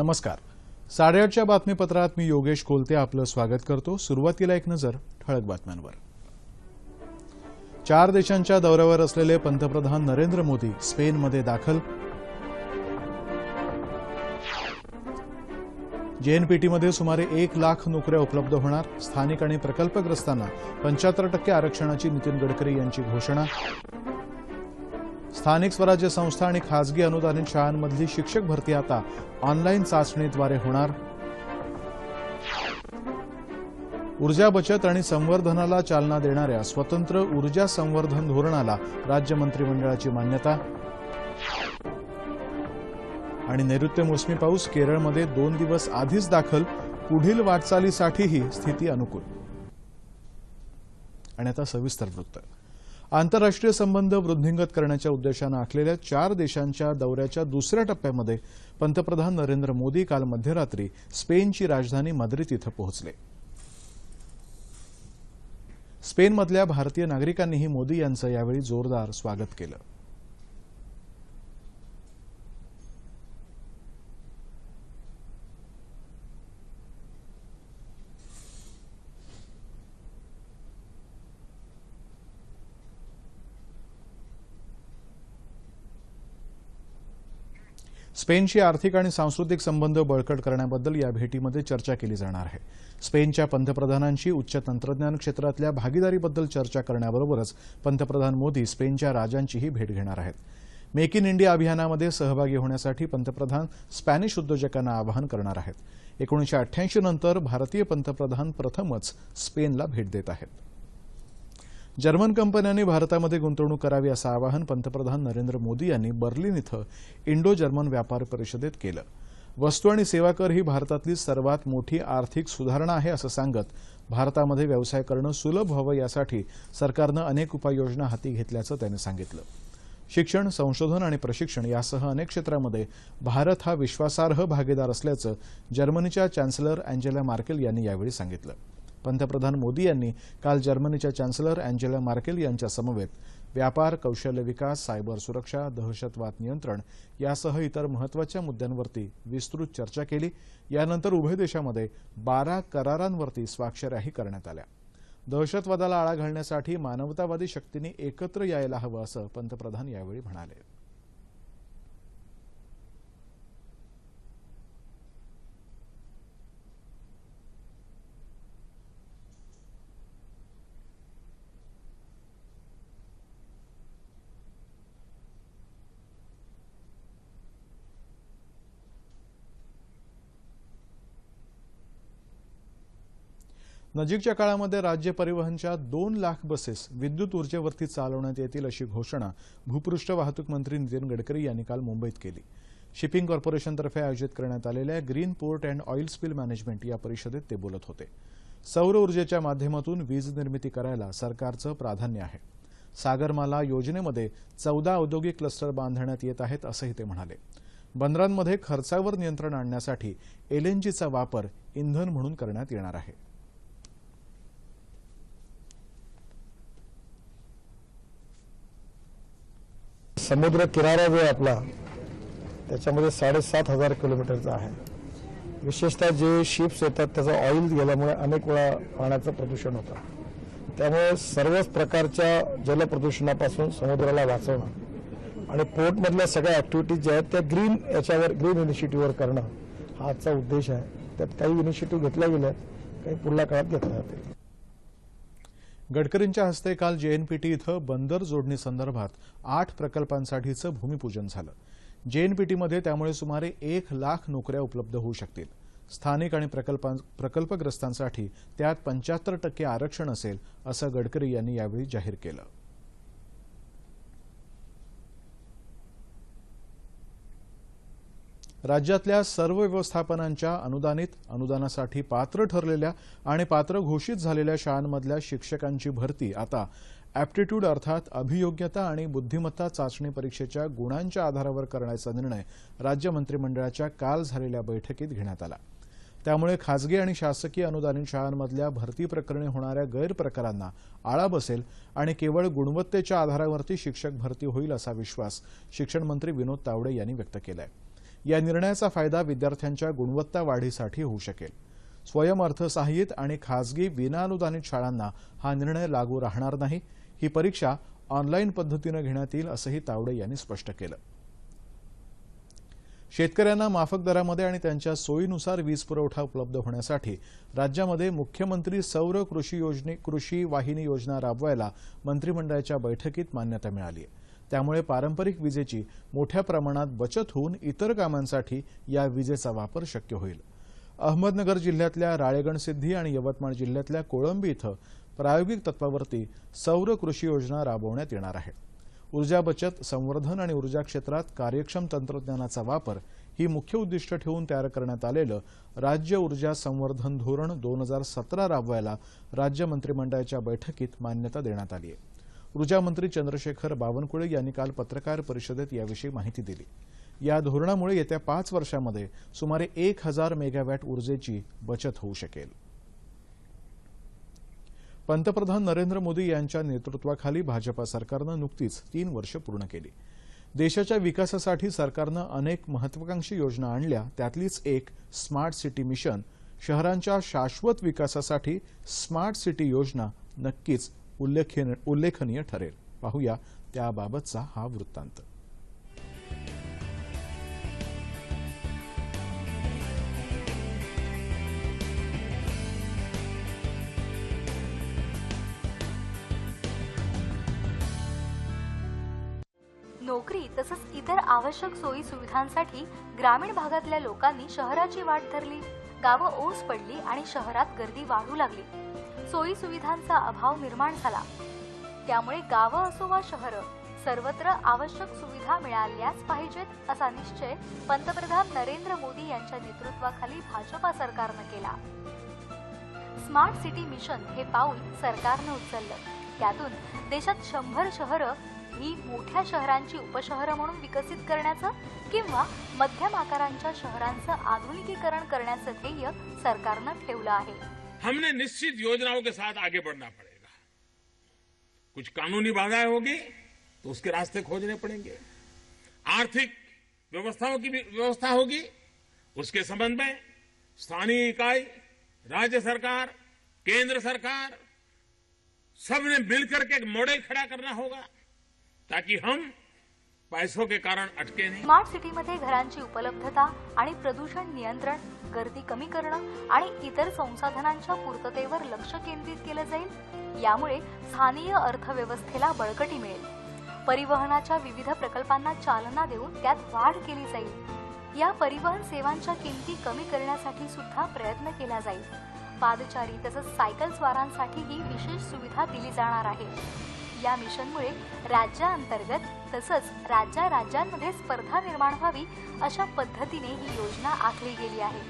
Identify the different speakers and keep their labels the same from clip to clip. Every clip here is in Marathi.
Speaker 1: नमस्कार. साडेआठच्या बातमीपत्रात मी योगेश कोलते आपलं स्वागत करतो. सुरुवातीला एक नजर ठळक बातम्यांवर. चार देशांच्या दौऱ्यावर असलेले पंतप्रधान नरेंद्र मोदी स्पेनमध्ये दाखल. जेएनपीटीमध्ये सुमारे एक लाख नोकऱ्या उपलब्ध होणार. स्थानिक आणि प्रकल्पग्रस्तांना पंच्याहत्तर टक्के आरक्षणाची नितीन गडकरी यांची घोषणा. स्थानिक स्वराज्य संस्था आणि खासगी अनुदानित शाळांमधली शिक्षक भरती आता ऑनलाईन चाचणीद्वारे होणार. ऊर्जा बचत आणि संवर्धनाला चालना देणाऱ्या स्वतंत्र ऊर्जा संवर्धन धोरणाला राज्य मंत्रिमंडळाची मान्यता. आणि नैऋत्य मोसमी पाऊस केरळमध्ये दोन दिवस आधीच दाखल पुढील वाटचालीसाठीही स्थिती अनुकूल. आणि आता सविस्तर वृत्त. आंतरराष्ट्रीय संबंध वृद्धिंगत करण्याच्या उद्देशानं आखलेल्या चार देशांच्या दौऱ्याच्या दुसऱ्या टप्प्यामध्ये पंतप्रधान नरेंद्र मोदी काल मध्यरात्री स्पेनची राजधानी मद्रिद इथं पोहोचले. स्पेनमधल्या भारतीय नागरिकांनीही मोदी यांचं यावेळी जोरदार स्वागत केलं. स्पेनशी आर्थिक आणि सांस्कृतिक संबंध बळकट करण्याबद्दल या भेटीमध्ये चर्चा केली जाणार आहे. स्पेनच्या पंतप्रधानांशी उच्च तंत्रज्ञान क्षेत्रातल्या भागीदारीबद्दल चर्चा करण्याबरोबरच पंतप्रधान मोदी स्पेनच्या राजांचीही भेट घेणार आहेत. मेक इन इंडिया अभियानामध्ये सहभागी होण्यासाठी पंतप्रधान स्पॅनिश उद्योजकांना आवाहन करणार आहेत. एकोणीशे अठ्ठ्याऐंशी नंतर भारतीय पंतप्रधान प्रथमच स्पेनला भेट देत आहेत. जर्मन कंपन्यांनी भारतामध्ये गुंतवणूक करावी असं आवाहन पंतप्रधान नरेंद्र मोदी यांनी बर्लिन इथं इंडो जर्मन व्यापार परिषदेत केलं. वस्तू आणि सेवा कर ही भारतातली सर्वात मोठी आर्थिक सुधारणा आहे असं सांगत भारतामध्ये व्यवसाय करणं सुलभ व्हावं यासाठी सरकारनं अनेक उपाययोजना हाती घेतल्याचं त्यांनी सांगितलं. शिक्षण संशोधन आणि प्रशिक्षण यासह अनेक क्षेत्रामध्ये भारत हा विश्वासार्ह भागीदार असल्याचं जर्मनीच्या चॅन्सलर अँजेला मार्केल यांनी यावेळी सांगितलं. पंतप्रधान मोदी यांनी काल जर्मनीच्या चॅन्सलर अँजेला मार्केल यांच्या समवेत व्यापार कौशल्य विकास सायबर सुरक्षा दहशतवाद नियंत्रण यासह इतर महत्त्वाच्या मुद्द्यांवरती विस्तृत चर्चा केली. यानंतर उभय देशामध्ये बारा करारांवरती स्वाक्षऱ्याही करण्यात आल्या. दहशतवादाला आळा घालण्यासाठी मानवतावादी शक्तींनी एकत्र यायला हवं असं पंतप्रधान यावेळी म्हणाले. नजीकच्या काळामध्ये राज्य परिवहनच्या दोन लाख बसेस विद्युत ऊर्जेवरती चालवण्यात येतील अशी घोषणा भूपृष्ठ वाहतूक मंत्री नितीन गडकरी यांनी काल मुंबईत केली. शिपिंग कॉर्पोरेशनतर्फे आयोजित करण्यात आलेल्या green port and oil spill management या परिषदेत ते बोलत होते. सौर ऊर्जेच्या माध्यमातून वीज निर्मिती करायला सरकारचं प्राधान्य आहे. सागरमाला योजनेमध्ये चौदा औद्योगिक क्लस्टर बांधण्यात येत आहेत असंही ते म्हणाले. बंदरांमध्ये खर्चावर नियंत्रण आणण्यासाठी एलएनजीचा वापर इंधन म्हणून करण्यात येणार आहे.
Speaker 2: समुद्र किनारा जो आहे आपला त्याच्यामध्ये साडेसात हजार किलोमीटरचा आहे. विशेषतः जे शिप्स येतात त्याचं ऑइल गेल्यामुळे अनेक वेळा पाण्याचं प्रदूषण होतं. त्यामुळे सर्वच प्रकारच्या जलप्रदूषणापासून समुद्राला वाचवणं आणि पोर्टमधल्या सगळ्या ॲक्टिव्हिटीज ज्या आहेत त्या ग्रीन याच्यावर ग्रीन इनिशिएटिव्हवर करणं हा आजचा उद्देश आहे. त्यात काही इनिशिएटिव्ह घेतल्या गेल्या काही पुढल्या काळात घेतल्या जातील.
Speaker 1: गडकरींच्या हस्ते काल जेएनपीटी इथं बंदर जोडणी संदर्भात आठ प्रकल्पांसाठीचं भूमिपूजन झालं. जेएनपीटीमध्ये त्यामुळे सुमारे एक लाख नोकऱ्या उपलब्ध होऊ शकतील. स्थानिक आणि प्रकल्पां प्रकल्पग्रस्तांसाठी त्यात पंच्याहत्तर टक्के आरक्षण असेल असं गडकरी यांनी यावेळी जाहीर केलं. राज्यातल्या सर्व व्यवस्थापनांच्या अनुदानित अनुदानासाठी पात्र ठरलेल्या आणि पात्र घोषित झालेल्या शाळांमधल्या शिक्षकांची भरती आता ॲप्टिट्यूड अर्थात अभियोग्यता आणि बुद्धिमत्ता चाचणी परीक्षेच्या गुणांच्या आधारावर करण्याचा निर्णय राज्य मंत्रिमंडळाच्या काल झालेल्या बैठकीत घेण्यात आला. त्यामुळे खासगी आणि शासकीय अनुदानित शाळांमधल्या भरती प्रकरणी होणाऱ्या गैरप्रकारांना आळा बसेल आणि केवळ गुणवत्तेच्या आधारावरती शिक्षक भरती होईल असा विश्वास शिक्षण मंत्री विनोद तावडे यांनी व्यक्त केला आहे या निर्णयाचा फायदा विद्यार्थ्यांच्या गुणवत्ता वाढीसाठी होऊ शकेल. स्वयं अर्थसहाय्यित आणि खासगी विनाअनुदानित शाळांना हा निर्णय लागू राहणार नाही. ही परीक्षा ऑनलाईन पद्धतीनं घेण्यात येईल असंही तावडे यांनी स्पष्ट केलं. शेतकऱ्यांना माफक दरामध्ये आणि त्यांच्या सोयीनुसार वीज पुरवठा उपलब्ध होण्यासाठी राज्यामध्ये मुख्यमंत्री सौर कृषी योजने कृषी वाहिनी योजना राबवायला मंत्रिमंडळाच्या बैठकीत मान्यता मिळाली आहे त्यामुळे पारंपरिक विजेची मोठ्या प्रमाणात बचत होऊन इतर कामांसाठी या विजेचा वापर शक्य होईल. अहमदनगर जिल्ह्यातल्या राळेगणसिद्धी आणि यवतमाळ जिल्ह्यातल्या कोळंबी इथं प्रायोगिक तत्वावरती सौर कृषी योजना राबवण्यात येणार आहे. ऊर्जा बचत संवर्धन आणि ऊर्जा क्षेत्रात कार्यक्षम तंत्रज्ञानाचा वापर ही मुख्य उद्दिष्ट ठेवून तयार करण्यात आलेलं राज्य ऊर्जा संवर्धन धोरण दोन हजार सतरा राबवायला राज्य मंत्रिमंडळाच्या बैठकीत मान्यता देण्यात आली आहे. ऊर्जामंत्री चंद्रशेखर बावनकुळे यांनी काल पत्रकार परिषदेत याविषयी माहिती दिली. या धोरणामुळे येत्या पाच वर्षामध्ये सुमारे एक हजार मेगावॅट ऊर्जेची बचत होऊ शकेल. पंतप्रधान नरेंद्र मोदी यांच्या नेतृत्वाखाली भाजपा सरकारनं नुकतीच तीन वर्ष पूर्ण केली. देशाच्या विकासासाठी सरकारनं अनेक महत्वाकांक्षी योजना आणल्या त्यातलीच एक स्मार्ट सिटी मिशन शहरांच्या शाश्वत विकासासाठी स्मार्ट सिटी योजना नक्कीच उल्लेखनीय उल्लेखनीय ठरेल. पाहूया त्याबाबतचा हा वृत्तांत.
Speaker 3: नोकरी तसंच इतर आवश्यक सोयी सुविधांसाठी ग्रामीण भागातल्या लोकांनी शहराची वाट धरली. गावं ओस पडली आणि शहरात गर्दी वाढू लागली. सोयी सुविधांचा अभाव निर्माण झाला. त्यामुळे गावं असो वा शहरं सर्वत्र आवश्यक सुविधा मिळाल्याच पाहिजेत असा निश्चय पंतप्रधान नरेंद्र मोदी यांच्या नेतृत्वाखाली भाजपा सरकारनं केला. स्मार्ट सिटी मिशन हे पाऊल सरकारनं उचललं. त्यातून देशात शंभर शहरं ही मोठ्या शहरांची उपशहरं म्हणून विकसित करण्याचं किंवा मध्यम आकारांच्या शहरांचं आधुनिकीकरण करण्याचं ध्येय सरकारनं ठेवलं आहे.
Speaker 4: हमने निश्चित योजनाओं के साथ आगे बढ़ना पड़ेगा। कुछ कानूनी बाधाएँ होगी तो उसके रास्ते खोजने पड़ेंगे। आर्थिक व्यवस्थाओं की व्यवस्था होगी, उसके संबंध में स्थानीय इकाई, राज्य सरकार, केंद्र सरकार, सबने मिलकर के एक मॉडल खड़ा करना होगा। ताकि हम पैसों के कारण अटके नहीं।
Speaker 3: स्मार्ट सिटीमध्ये घरांची उपलब्धता आणि प्रदूषण नियंत्रण गर्दी कमी करणं आणि इतर संसाधनांच्या पूर्ततेवर लक्ष केंद्रित केलं जाईल यामुळे स्थानीय अर्थव्यवस्थेला बळकटी मिळेल. परिवहनाच्या विविध प्रकल्पांना चालना देऊन त्यात वाढ केली जाईल. या परिवहन सेवांच्या किमती कमी करण्यासाठी सुद्धा प्रयत्न केला जाईल. पादचारी तसंच सायकल स्वारांसाठीही विशेष सुविधा दिली जाणार आहे. या मिशनमुळे राज्याअंतर्गत तसंच राज्या राज्यांमध्ये स्पर्धा निर्माण व्हावी अशा पद्धतीने ही योजना आखली गेली आहे.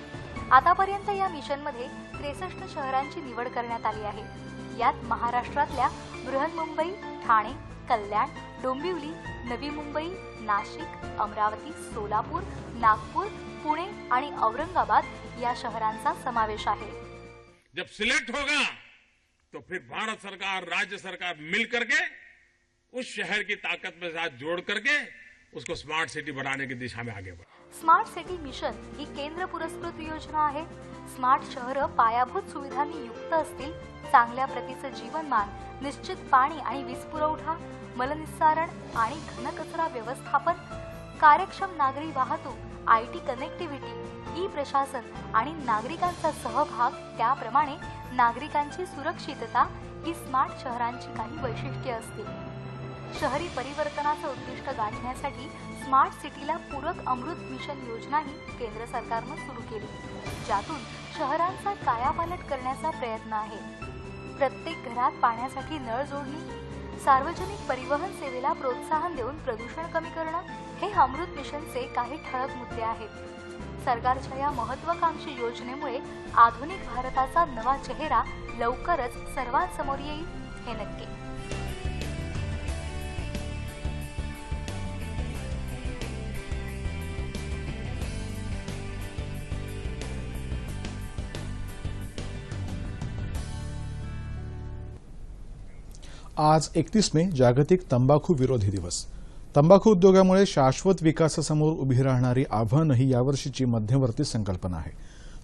Speaker 3: आतापर्यंत या मिशनमध्ये त्रेसष्ट शहरांची निवड करण्यात आली आहे. यात महाराष्ट्रातल्या बृहन्मुंबई ठाणे कल्याण डोंबिवली नवी मुंबई नाशिक अमरावती सोलापूर नागपूर पुणे आणि औरंगाबाद या शहरांचा समावेश आहे.
Speaker 4: जब सिलेक्ट होगा तो फिर भारत सरकार राज्य सरकार मिल करके उस शहर की ताकत में साथ जोड़ करके उसको स्मार्ट सिटी बनाने की दिशा में आगे बढ़े।
Speaker 3: स्मार्ट सिटी मिशन ही केंद्र पुरस्कृत योजना आहे. स्मार्ट शहरं पायाभूत सुविधांनी युक्त असतील चांगल्या प्रतीचं जीवनमान निश्चित पाणी आणि वीज पुरवठा मलनिस्सारण आणि घनकचरा व्यवस्थापन कार्यक्षम नागरी वाहतूक आय टी कनेक्टिव्हिटी ई प्रशासन आणि नागरिकांचा सहभाग त्याप्रमाणे नागरिकांची सुरक्षितता ही स्मार्ट शहरांची काही वैशिष्ट्ये असतील. शहरी परिवर्तनाचं उद्दिष्ट गाठण्यासाठी स्मार्ट सिटीला पूरक अमृत मिशन योजनाही केंद्र सरकारनं सुरू केली ज्यातून शहरांचा कायापालट करण्याचा प्रयत्न आहे. प्रत्येक घरात पाण्यासाठी नळ जोडणी सार्वजनिक परिवहन सेवेला प्रोत्साहन देऊन प्रदूषण कमी करणं हे अमृत मिशनचे काही ठळक मुद्दे आहेत. सरकारच्या या महत्वाकांक्षी योजनेमुळे आधुनिक भारताचा नवा चेहरा लवकरच सर्वांसमोर येईल हे नक्की.
Speaker 1: आज एकतीस मे जागतिक तंबाखू विरोधी दिवस. तंबाखू उद्योगामुळे शाश्वत विकासासमोर उभी राहणारी आव्हानं ही यावर्षीची मध्यवर्ती संकल्पना आहे.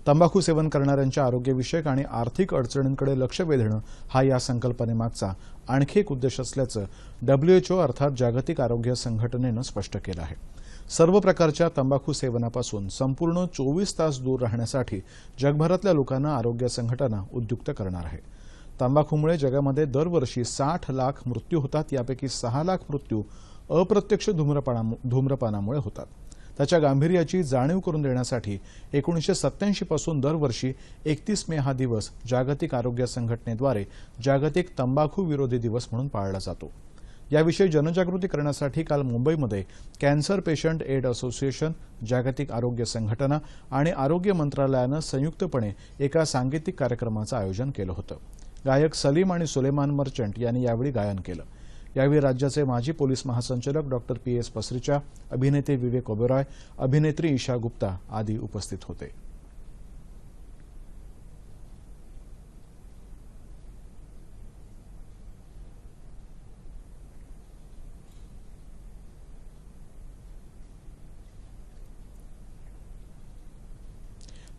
Speaker 1: तंबाखू सेवन करणाऱ्यांच्या आरोग्यविषयक आणि आर्थिक अडचणींकडे लक्ष वेधणं हा या संकल्पनेमागचा आणखी एक उद्देश असल्याचं डब्ल्यूएचओ अर्थात जागतिक आरोग्य संघटनेनं स्पष्ट केलं आहे. सर्व प्रकारच्या तंबाखू सेवनापासून संपूर्ण चोवीस तास दूर राहण्यासाठी जगभरातल्या लोकांना आरोग्य संघटना उद्युक्त करणार आहे. तंबाखूमुळे जगामध्ये दरवर्षी साठ लाख मृत्यू होतात यापैकी सहा लाख मृत्यू अप्रत्यक्ष धूम्रपाना धूम्रपानामुळे होतात. त्याच्या गांभीर्याची जाणीव करून देण्यासाठी एकोणीसशे सत्याऐंशी पासून दरवर्षी एकतीस मे हा दिवस जागतिक आरोग्य संघटनेद्वारे जागतिक तंबाखू विरोधी दिवस म्हणून पाळला जातो. याविषयी जनजागृती करण्यासाठी काल मुंबईमध्ये कॅन्सर पेशंट एड असोसिएशन जागतिक आरोग्य संघटना आणि आरोग्य मंत्रालयानं संयुक्तपणे एका सांगीतिक कार्यक्रमाचं आयोजन केलं होतं. गायक सलीम आणि सुलेमान मर्चंट यांनी यावेळी गायन केलं. यावेळी राज्याचे माजी पोलीस महासंचालक डॉक्टर पी. एस. पसरीच्या अभिनेते विवेक ओबेरॉय अभिनेत्री ईशा गुप्ता आदी उपस्थित होते.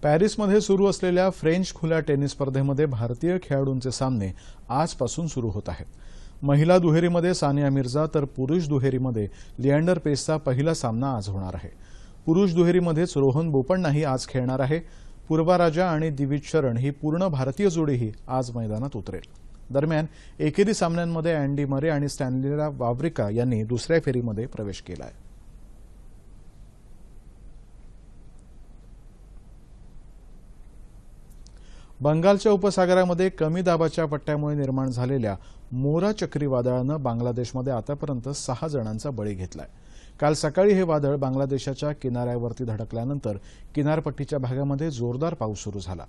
Speaker 1: पॅरिसमध्ये सुरू असलेल्या फ्रेंच खुल्या टेनिस स्पर्धेमध्ये भारतीय खेळाडूंचे सामने आजपासून सुरू होत आहेत. महिला दुहेरीमध्ये सानिया मिर्झा तर पुरुष दुहेरीमध्ये लिअँडर पेसचा पहिला सामना आज होणार आहे. पुरुष दुहेरीमध्येच रोहन बोपण्णाही आज खेळणार आहे. पूर्वा राजा आणि दिविज शरण ही पूर्ण भारतीय जोडीही आज मैदानात उतरेल. दरम्यान एकेरी सामन्यांमध्ये अँडी मरे आणि स्टॅनलीला वावरिका यांनी दुसऱ्या फेरीमध्ये प्रवेश केला आहे बंगालच्या उपसागरामध्ये कमी दाबाच्या पट्ट्यामुळे निर्माण झालेल्या मोरा चक्रीवादळानं बांगलादेशमध्ये आतापर्यंत सहा जणांचा बळी घेतलाय. काल सकाळी हे वादळ बांगलादेशाच्या किनाऱ्यावरती धडकल्यानंतर किनारपट्टीच्या भागामध्ये जोरदार पाऊस सुरू झाला.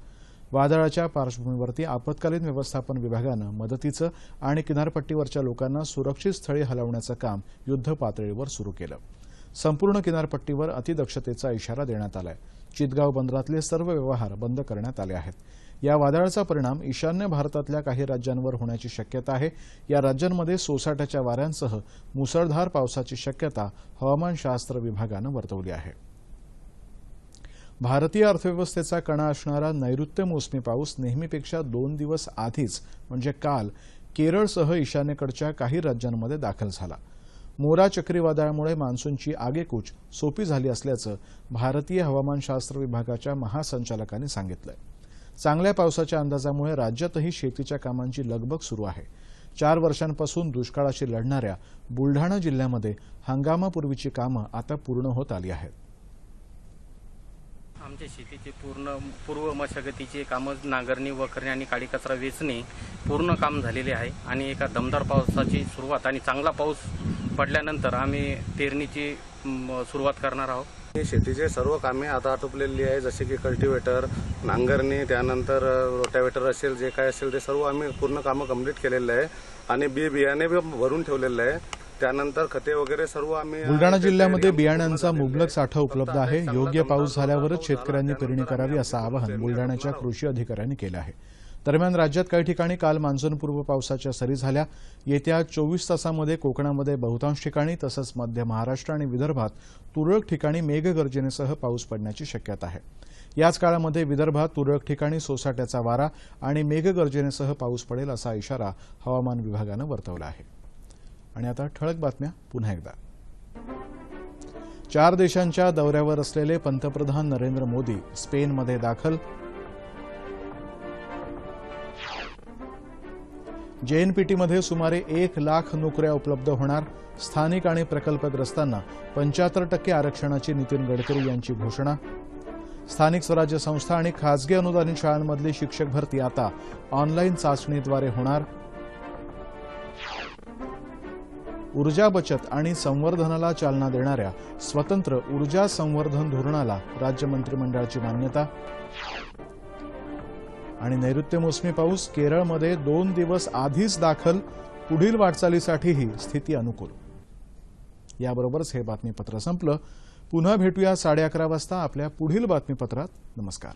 Speaker 1: वादळाच्या पार्श्वभूमीवरती आपत्कालीन व्यवस्थापन विभागानं मदतीचं आणि किनारपट्टीवरच्या लोकांना सुरक्षित स्थळी हलवण्याचं काम युद्ध पातळीवर सुरू केलं. संपूर्ण किनारपट्टीवर अतिदक्षतेचा इशारा देण्यात आलाय. चितगाव बंदरातले सर्व व्यवहार बंद करण्यात आले आहेत. या वादळाचा परिणाम ईशान्य भारतातल्या काही राज्यांवर होण्याची शक्यता आहे. या राज्यांमध्ये सोसाट्याच्या वाऱ्यांसह मुसळधार पावसाची शक्यता हवामानशास्त्र विभागानं वर्तवली आहे. भारतीय अर्थव्यवस्थेचा कणा असणारा नैऋत्य मोसमी पाऊस नेहमीपेक्षा दोन दिवस आधीच म्हणजे काल केरळसह ईशान्येकडच्या काही राज्यांमध्ये दाखल झाला. मोरा चक्रीवादळामुळे मान्सूनची आगेकूच सोपी झाली असल्याचं भारतीय हवामानशास्त्र विभागाच्या महासंचालकांनी सांगितलं चांगल्या पावसाच्या अंदाजामुळे राज्यातही शेतीच्या कामांची लगबग सुरू आहे. चार वर्षांपासून दुष्काळाशी लढणाऱ्या बुलढाणा जिल्ह्यामध्ये हंगामापूर्वीची कामं आता पूर्ण होत आली आहेत.
Speaker 5: आमच्या शेतीचे पूर्ण पूर्व मशागतीचे कामं नांगरणी वखरणी आणि काळी कचरा वेचणे पूर्ण काम झालेले आहे आणि एका दमदार पावसाची सुरुवात आणि चांगला पाऊस पडल्यानंतर आम्ही पेरणीची म, सुरुवात करणार आहोत.
Speaker 6: ही शेतीचे सर्व कामे आता आटोपलेली आहे जसे की कल्टिवेटर नांगरणी त्यानंतर रोटावेटर असेल जे काय असेल ते सर्व आम्ही पूर्ण कामं कंप्लीट केलेलं आहे. आणि बी बियाणे भरून ठेवलेलं आहे. त्यानंतर खते वगैरे सर्व आम्ही
Speaker 1: बुलडाणा जिल्ह्यामध्ये बियाण्यांचा मुबलक साठा उपलब्ध आहे. योग्य पाऊस झाल्यावरच शेतकऱ्यांनी पेरणी करावी असं आवाहन बुलडाण्याच्या कृषी अधिकाऱ्यांनी केलं आहे. दरम्यान राज्यात काही ठिकाणी काल मान्सूनपूर्व पावसाच्या सरी झाल्या. येत्या चोवीस तासांमध्ये कोकणामध्ये बहुतांश ठिकाणी तसंच मध्य महाराष्ट्र आणि विदर्भात तुरळक ठिकाणी मेघगर्जनेसह पाऊस पडण्याची शक्यता आहे. याच काळामध्ये विदर्भात तुरळक ठिकाणी सोसाट्याचा वारा आणि मेघगर्जनेसह पाऊस पडेल असा इशारा हवामान विभागानं वर्तवला आहे. आणि आता ठळक बातम्या पुन्हा एकदा. चार देशांच्या दौऱ्यावर असलेले पंतप्रधान नरेंद्र मोदी स्पेनमध्ये दाखल जेएनपीटीमध्ये सुमारे एक लाख नोकऱ्या उपलब्ध होणार. स्थानिक आणि प्रकल्पग्रस्तांना पंच्याहत्तर टक्के आरक्षणाची नितीन गडकरी यांची घोषणा. स्थानिक स्वराज्य संस्था आणि खासगी अनुदानित शाळांमधली शिक्षक भरती आता ऑनलाईन चाचणीद्वारे होणार. ऊर्जा बचत आणि संवर्धनाला चालना देणाऱ्या स्वतंत्र ऊर्जा संवर्धन धोरणाला राज्य मंत्रिमंडळाची मान्यता. आणि नैऋत्य मोसमी पाऊस केरळमध्ये दोन दिवस आधीच दाखल. पुढील वाटचालीसाठीही स्थिती अनुकूल. याबरोबरच हे बातमीपत्र संपलं. पुन्हा भेटूया साडे अकरा वाजता आपल्या पुढील बातमीपत्रात. नमस्कार.